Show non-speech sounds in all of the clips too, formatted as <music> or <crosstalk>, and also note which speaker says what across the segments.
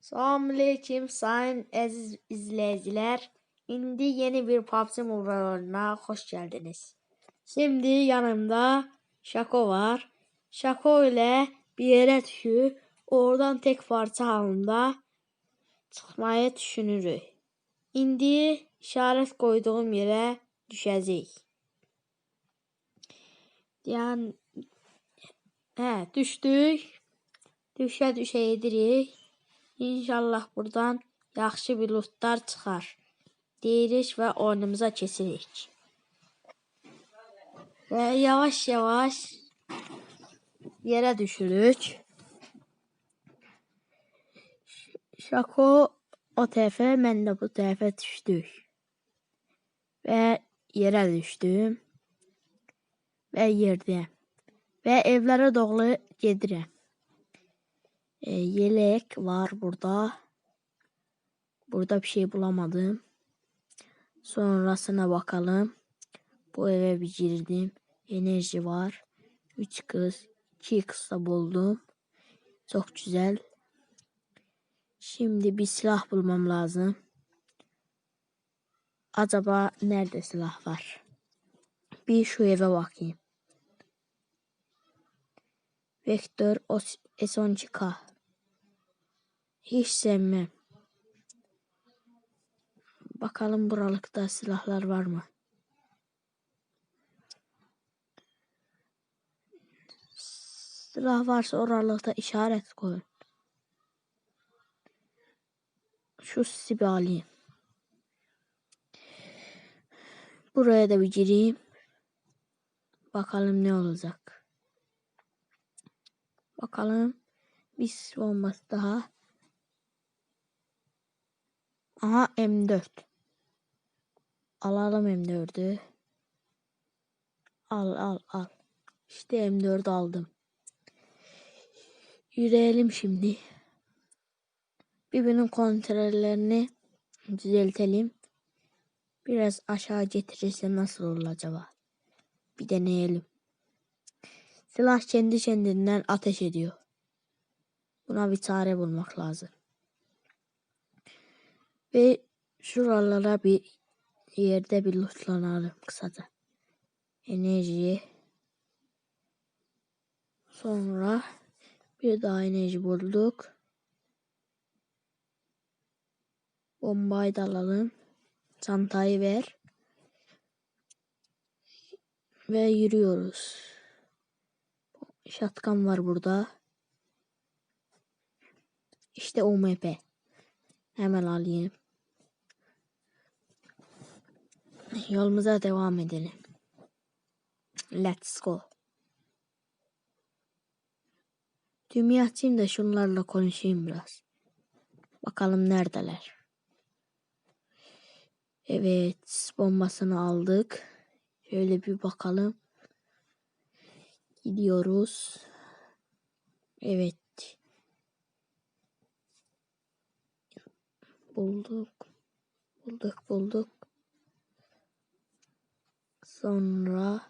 Speaker 1: Selamünaleyküm sayın aziz izleyiciler. Şimdi yeni bir PUBG Mobile oyununa hoş geldiniz. Şimdi yanımda Şako var. Şako ile bir yere düşüp oradan tek parça halinde çıkmayı düşünürük. Şimdi işaret koyduğum yere düşeceğiz. Yani he, düştük. Düşe düşe yedirik. İnşallah buradan yaxşı bir lootlar çıxar. Deyirik və oyunumuza keçirik. Və yavaş yavaş yerə düşürük. Şako o tərəfə, mən də bu tərəfə düşdük. Və yerə düşdüm. Və yerdəyəm. Və evlərə doğru gedirəm. E, yelek var burada. Burada bir şey bulamadım. Sonrasına bakalım. Bu eve bir girdim. Enerji var. 3 kız. 2 kız da buldum. Çok güzel. Şimdi bir silah bulmam lazım. Acaba nerede silah var? Bir şu eve bakayım. Vektör S12K. Hiç sevmem. Bakalım buralıkta silahlar var mı? Silah varsa oralıkta işaret koyun. Şu sisi bir alayım. Buraya da bir gireyim. Bakalım ne olacak. Bakalım. Bir bombası daha. Aha M4. Alalım M4'ü. Al al al. İşte M4 aldım. Yürüyelim şimdi. Birbirinin kontrollerini düzeltelim. Biraz aşağı getirirse nasıl olur acaba? Bir deneyelim. Silah kendi kendinden ateş ediyor. Buna bir çare bulmak lazım. Ve şuralara bir yerde bir lootlanalım kısaca. Enerjiyi. Sonra bir daha enerji bulduk. Bombayı da alalım. Çantayı ver. Ve yürüyoruz. Şatkan var burada. İşte UMP. Hemen alayım. Yolumuza devam edelim. Let's go. Düğmeyi açayım da şunlarla konuşayım biraz. Bakalım neredeler. Evet bombasını aldık. Şöyle bir bakalım. Gidiyoruz. Evet. Bulduk. Bulduk bulduk. Sonra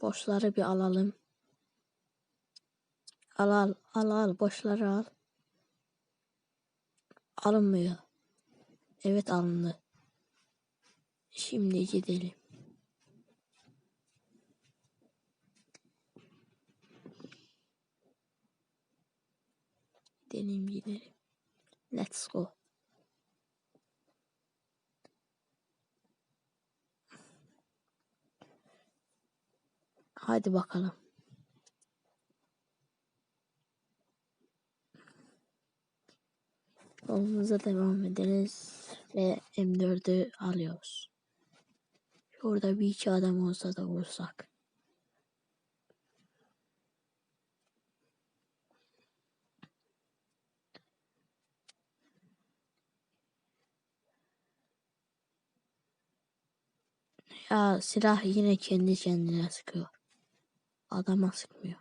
Speaker 1: boşları bir alalım. Al al al al boşları al. Alınmıyor. Evet alındı. Şimdi gidelim. Gidelim gidelim. Let's go. Hadi bakalım. Yolumuza devam ederiz ve M4'ü alıyoruz. Orada bir iki adam olsa da vursak. Ya silah yine kendi kendine sıkıyor. Adama sıkmıyor.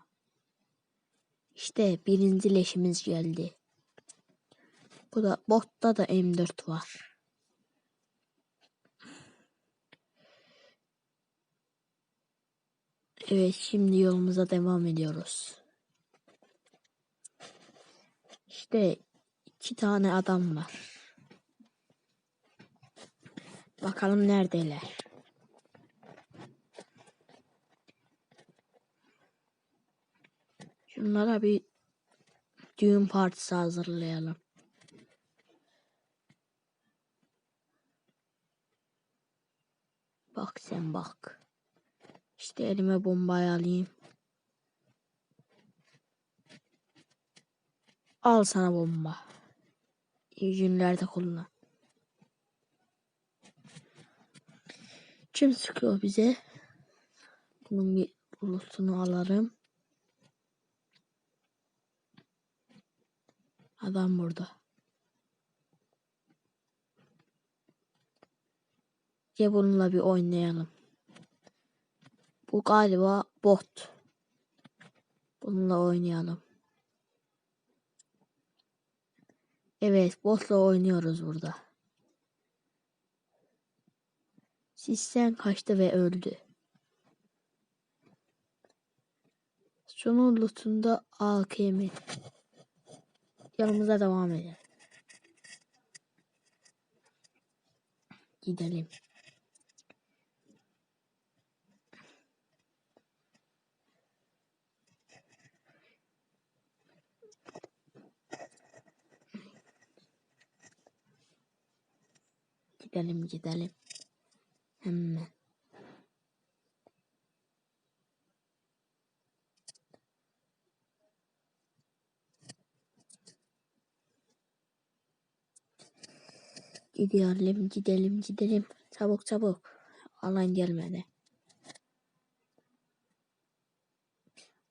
Speaker 1: İşte birinci leşimiz geldi. Bu da botta da M4 var. Evet şimdi yolumuza devam ediyoruz. İşte iki tane adam var. Bakalım neredeler. Şunlara bir düğün partisi hazırlayalım. Bak sen bak. İşte elime bombayı alayım. Al sana bomba. İyi günlerde kullan. Kim sıkıyor bize? Bunun bir bulutunu alırım. Adam burada. Gel bununla bir oynayalım. Bu galiba bot. Bununla oynayalım. Evet, botla oynuyoruz burada. Sisten kaçtı ve öldü. Şunun lootunda AKM. Yanımıza devam edelim. Gidelim. Gidelim gidelim. Hemen. Gidelim gidelim gidelim. Çabuk çabuk. Alan gelmedi.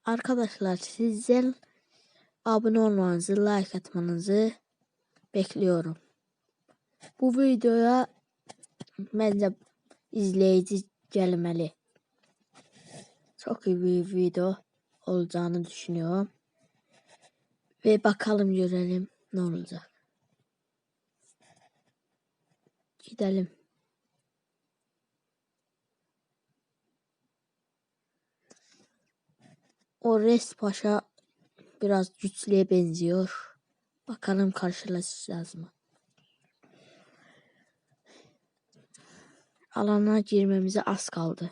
Speaker 1: Arkadaşlar sizden abone olmanızı, like atmanızı bekliyorum. Bu videoya bence izleyici gelmeli. Çok iyi bir video olacağını düşünüyorum. Ve bakalım görelim ne olacak. Gidelim. O Paşa biraz güçlüye benziyor. Bakalım karşılaşacağız mı? Alana girmemize az kaldı.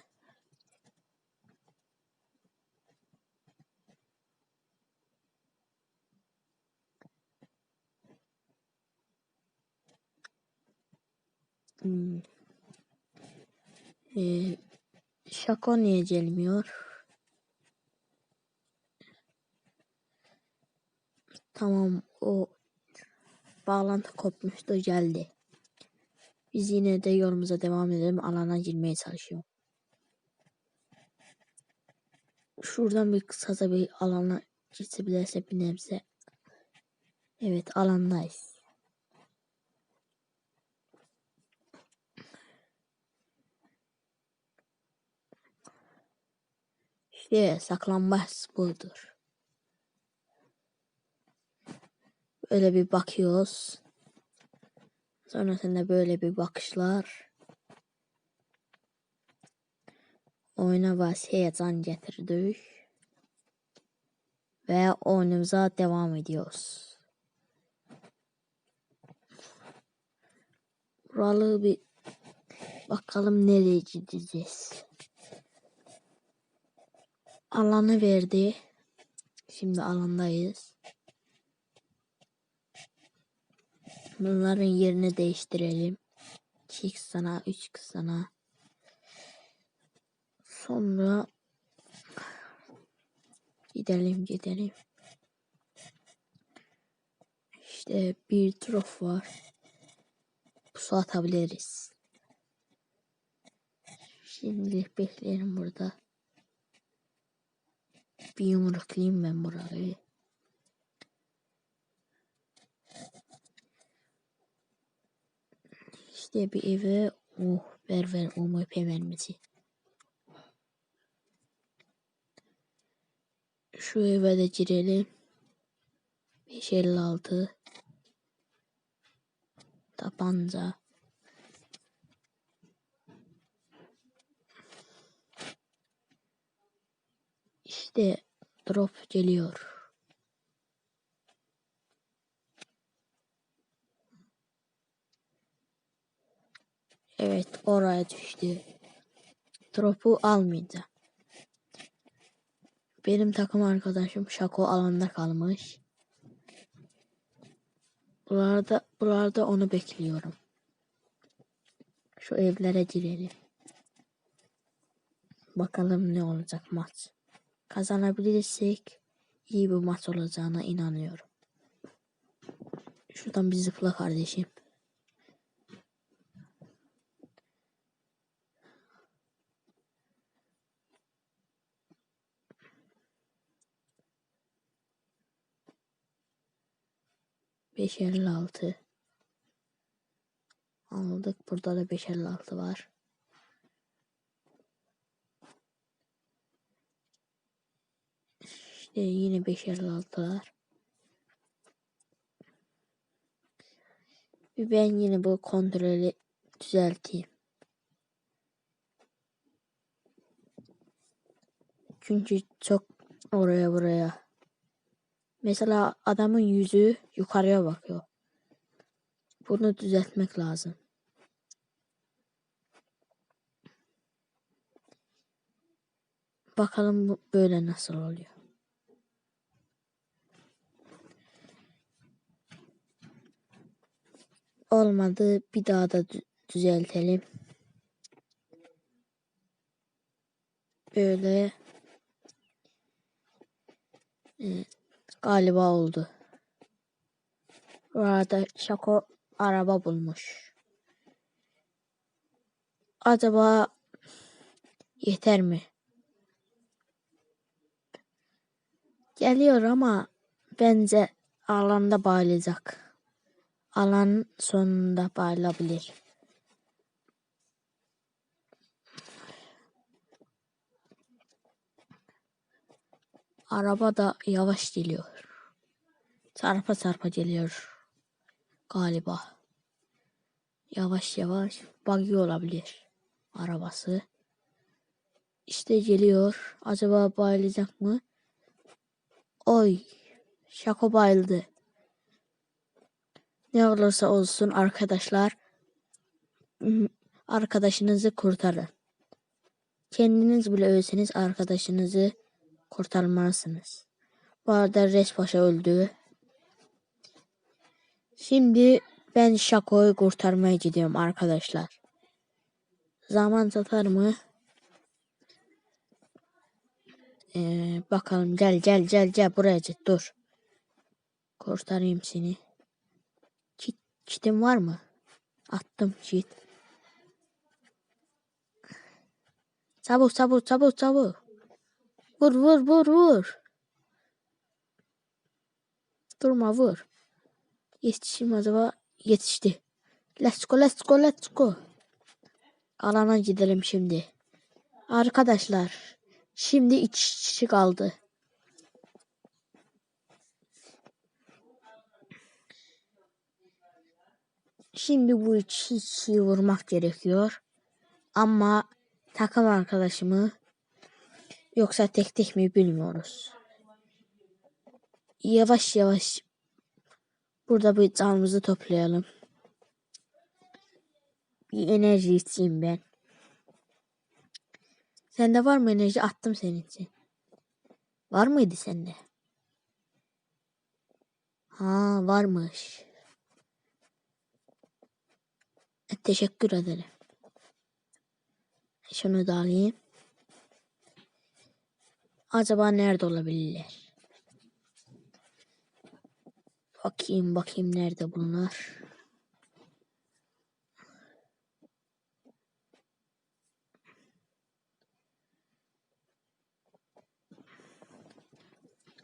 Speaker 1: Ee, Şako niye gelmiyor? Tamam o bağlantı kopmuştu geldi. Biz yine de yolumuza devam edelim. Alana girmeye çalışıyorum. Şuradan bir kısaca bir alana geçebilirse bir nebze. Evet alandayız. İşte saklanmaz budur. Böyle bir bakıyoruz. Sonrasında böyle bir bakışlar. Oyuna baş heyecan getirdik. Ve oyunumuza devam ediyoruz. Buralı bir bakalım nereye gideceğiz. Alanı verdi. Şimdi alandayız. Bunların yerini değiştirelim. 2x sana 3x sana. Sonra gidelim gidelim. İşte bir trof var. Pusu atabiliriz. Şimdi bekleyelim burada. Bir yumruklayayım ben burayı. İşte bir eve oh ver ver UMP mermisi. Şu eve de girelim. 556 tabanca. İşte drop geliyor. Evet oraya düştü. Drop'u almayacağım. Benim takım arkadaşım Şako alanda kalmış. Buralarda, buralarda onu bekliyorum. Şu evlere girelim. Bakalım ne olacak maç. Kazanabilirsek iyi bir maç olacağına inanıyorum. Şuradan bir zıpla kardeşim. Beş elli altı. Aldık. Burada da beş elli altı var. İşte yine beş elli altılar. Bir ben yine bu kontrolü düzelteyim. Çünkü çok oraya buraya. Mesela adamın yüzü yukarıya bakıyor. Bunu düzeltmek lazım. Bakalım böyle nasıl oluyor. Olmadı bir daha da dü- düzeltelim. Böyle galiba oldu. Bu arada Şako araba bulmuş. Acaba yeter mi? Geliyor ama bence alanda bağlayacak. Alan sonunda bağlanabilir. Araba da yavaş geliyor. Çarpa çarpa geliyor. Galiba. Yavaş yavaş buggy olabilir. Arabası. İşte geliyor. Acaba bayılacak mı? Oy. Şako bayıldı. Ne olursa olsun arkadaşlar arkadaşınızı kurtarın. Kendiniz bile ölseniz arkadaşınızı kurtarmalısınız. Bu arada Respaşa öldü. Şimdi ben Şako'yu kurtarmaya gidiyorum arkadaşlar. Zaman satar mı? Ee, bakalım gel gel gel gel buraya git dur. Kurtarayım seni. Kitin var mı? Attım kit. Çabuk çabuk çabuk çabuk. Vur vur vur vur. Durma vur. Yetişim acaba? Yetişti. Let's go let's go let's go. Alana gidelim şimdi. Arkadaşlar. Şimdi iki kişi kaldı. Şimdi bu iki kişiyi vurmak gerekiyor. Ama takım arkadaşımı yoksa tek tek mi bilmiyoruz. Yavaş yavaş burada bir canımızı toplayalım. Bir enerji içeyim ben. Sende var mı enerji? Attım senin için. Var mıydı sende? Ha varmış. E, Teşekkür ederim. Şunu da alayım. Acaba nerede olabilirler? Bakayım bakayım nerede bunlar.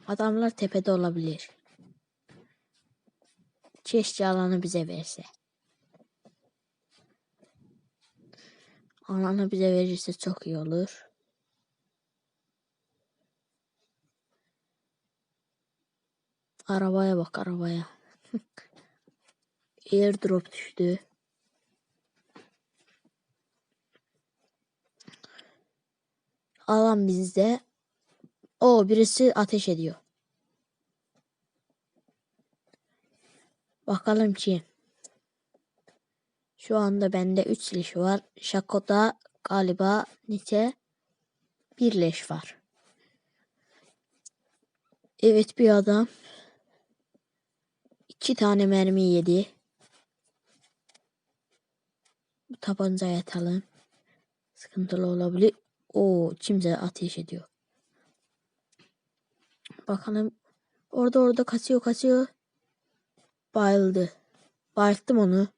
Speaker 1: Adamlar tepede olabilir. Keşke alanı bize verse. Alanı bize verirse çok iyi olur. Arabaya bak arabaya. <laughs> Airdrop düştü. Alan bizde. O birisi ateş ediyor. Bakalım ki. Şu anda bende 3 leş var. Şako'da galiba nite bir leş var. Evet bir adam iki tane mermi yedi. Bu tabancayı atalım. Sıkıntılı olabilir. O kimse ateş ediyor. Bakalım. Orada orada kaçıyor kaçıyor. Bayıldı. Bayılttım onu.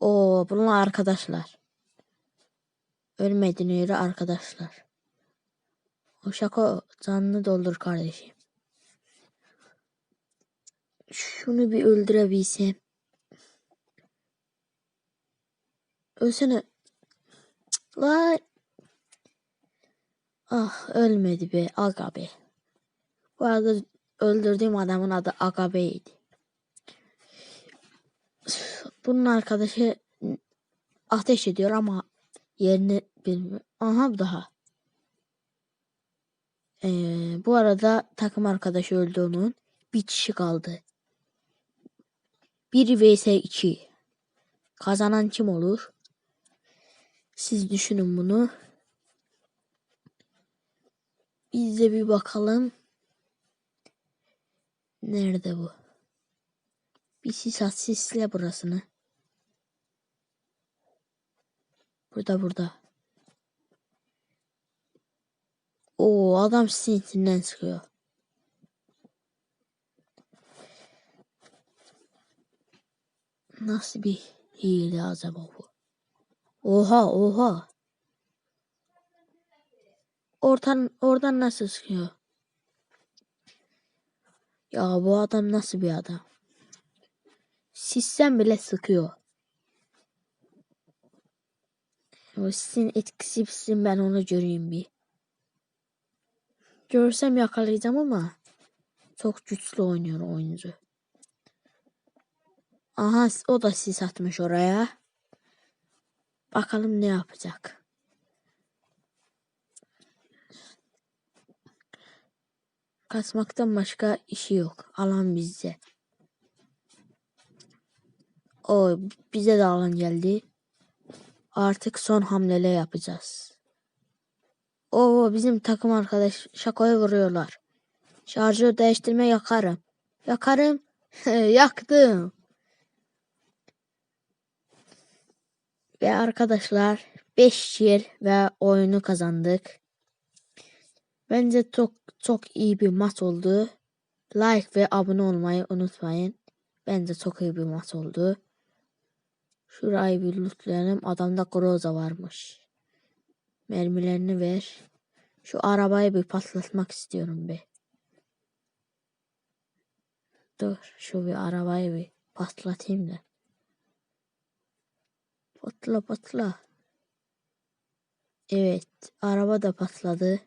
Speaker 1: O bunlar arkadaşlar. Ölmedin öyle arkadaşlar. O şaka canını doldur kardeşim. Şunu bir öldürebilsem. Ölsene. Lan. Ah ölmedi be aga be. Bu arada öldürdüğüm adamın adı Agabe'ydi. Bunun arkadaşı ateş ediyor ama yerini bilmiyor. Aha daha. Ee, bu arada takım arkadaşı öldü onun. Bir kişi kaldı. 1 vs 2. Kazanan kim olur? Siz düşünün bunu. Biz de bir bakalım. Nerede bu? Bir sis burasını. Burada burada. Oo adam sizin içinden sıkıyor. Nasıl bir hile acaba bu? Oha oha. Ortan, oradan nasıl sıkıyor? Ya bu adam nasıl bir adam? Sisten bile sıkıyor. O sizin etkisi bitsin ben onu göreyim bir. Görsem yakalayacağım ama çok güçlü oynuyor oyuncu. Aha o da sis atmış oraya. Bakalım ne yapacak. Kaçmaktan başka işi yok. Alan bizde. O bize de alan geldi. Artık son hamleler yapacağız. O bizim takım arkadaş şakoya vuruyorlar. Şarjör değiştirme yakarım. Yakarım. <laughs> Yaktım. Ve arkadaşlar 5 yer ve oyunu kazandık. Bence çok çok iyi bir maç oldu. Like ve abone olmayı unutmayın. Bence çok iyi bir maç oldu. Şurayı bir lootlayalım. Adamda Groza varmış. Mermilerini ver. Şu arabayı bir patlatmak istiyorum be. Dur şu bir arabayı bir patlatayım da. Patla patla. Evet araba da patladı.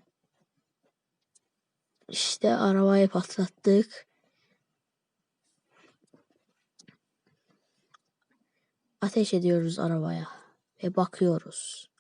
Speaker 1: İşte arabayı patlattık. Ateş ediyoruz arabaya ve bakıyoruz.